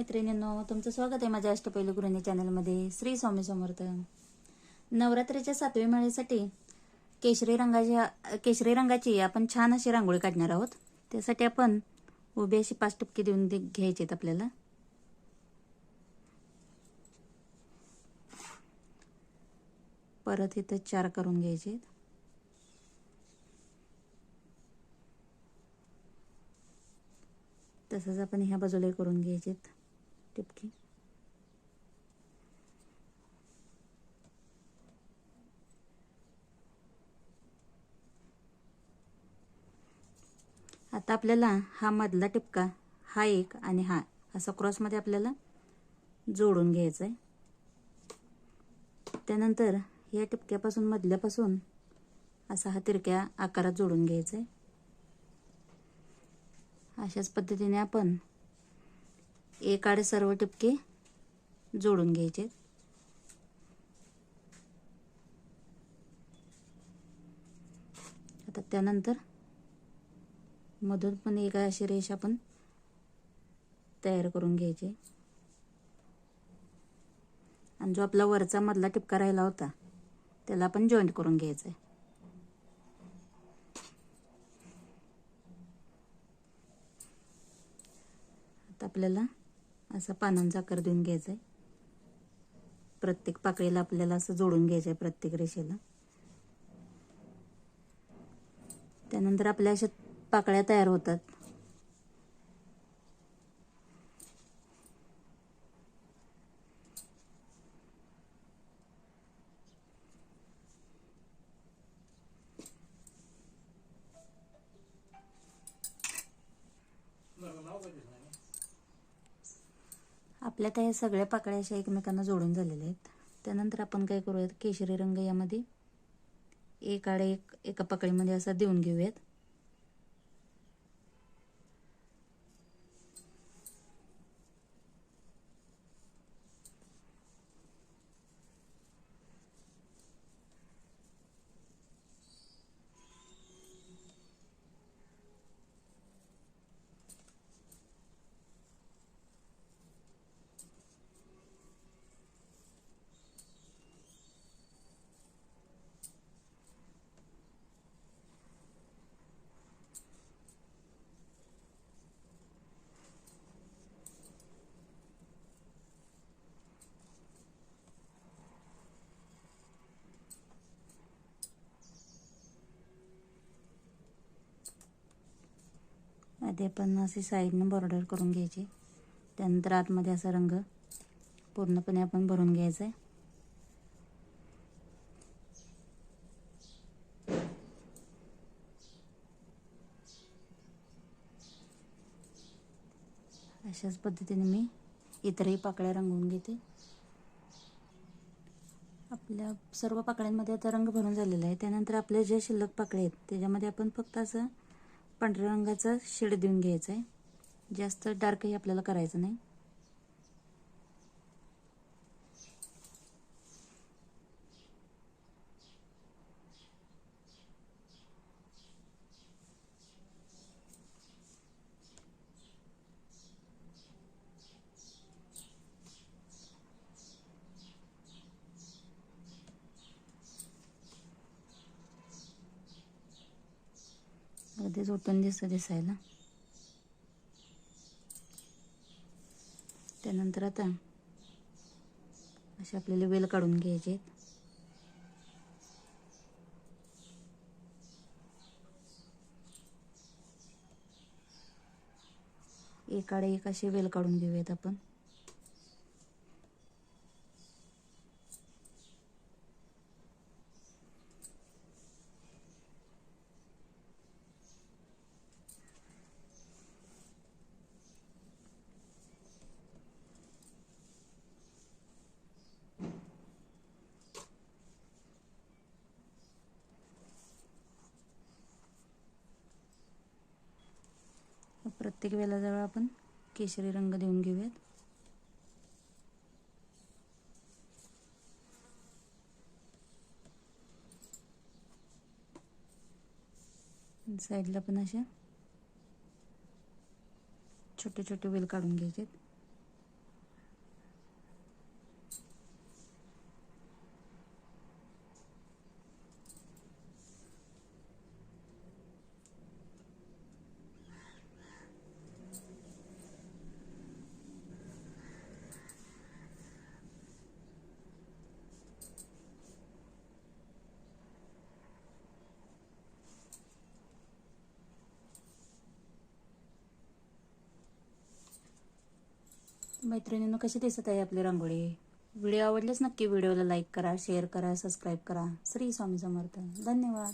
मैत्रिणींनो तुमचं स्वागत आहे माझ्या अष्टपैलू गृहिणी चॅनलमध्ये. श्री स्वामी समर्थ. नवरात्रीच्या सातव्या माळेसाठी केशरी रंगाच्या केशरी रंगाची आपण छान अशी रांगोळी काढणार आहोत. त्यासाठी आपण उभी अशी पाच टपके देऊन दे- घ्यायची आहेत आपल्याला. परत इथं चार करून घ्यायचे आहेत. तसंच आपण ह्या बाजूला करून घ्यायचे टिपकी आता आपल्याला हा मधला टिपका हा एक आणि हा असा क्रॉसमध्ये आपल्याला जोडून घ्यायचा आहे त्यानंतर या टिपक्यापासून मधल्यापासून असा हा तिरक्या आकारात जोडून घ्यायचा आहे अशाच पद्धतीने आपण एक आडे सर्व टिपके जोडून घ्यायचे. आता त्यानंतर मधून पण एक अशी रेष आपण तयार करून घ्यायची. आणि जो आपला वरचा मधला टिपका राहिला होता त्याला आपण जॉईंट करून घ्यायचा आहे आता आपल्याला असा पानांचा आकार देऊन घ्यायचा आहे प्रत्येक पाकळीला आपल्याला असं जोडून घ्यायचं आहे प्रत्येक रेषेला. त्यानंतर आपल्या अशा पाकळ्या तयार होतात. आपल्या त्या सगळ्या पाकळ्या अशा एकमेकांना जोडून झालेल्या आहेत. त्यानंतर आपण काय करूयात? केशरी रंग यामध्ये एक आडे एक एका पाकळीमध्ये असा देऊन घेऊयात. आधी आपण असे साईडनं बॉर्डर करून घ्यायची. त्यानंतर आतमध्ये असा रंग पूर्णपणे आपण भरून घ्यायचा आहे. अशाच पद्धतीने मी इतरही पाकळ्या रंगवून घेते. आपल्या सर्व पाकळ्यांमध्ये आता रंग भरून झालेला आहे. त्यानंतर आपल्या ज्या शिल्लक पाकळ्या आहेत त्याच्यामध्ये आपण फक्त असं पांढऱ्या रंगाचा शेड देऊन घ्यायचा आहे जास्त डार्कही आपल्याला करायचं नाही. अगदीच उठून दिसतं दिसायला त्यानंतर आता असे आपल्याला वेल काढून घ्यायचे आहेत. एकाडे एक असे वेल काढून घेऊयात आपण प्रत्येक वेलाजवळ आपण केशरी रंग देऊन घेऊयात. साईडला पण अशा छोटे छोटे वेल काढून घ्यायचे मैत्रिणींनो कशी दिसत आहे आपली रांगोळी? व्हिडिओ आवडल्यास नक्की व्हिडिओला लाईक करा शेअर करा सबस्क्राईब करा. श्री स्वामी समर्थ. धन्यवाद.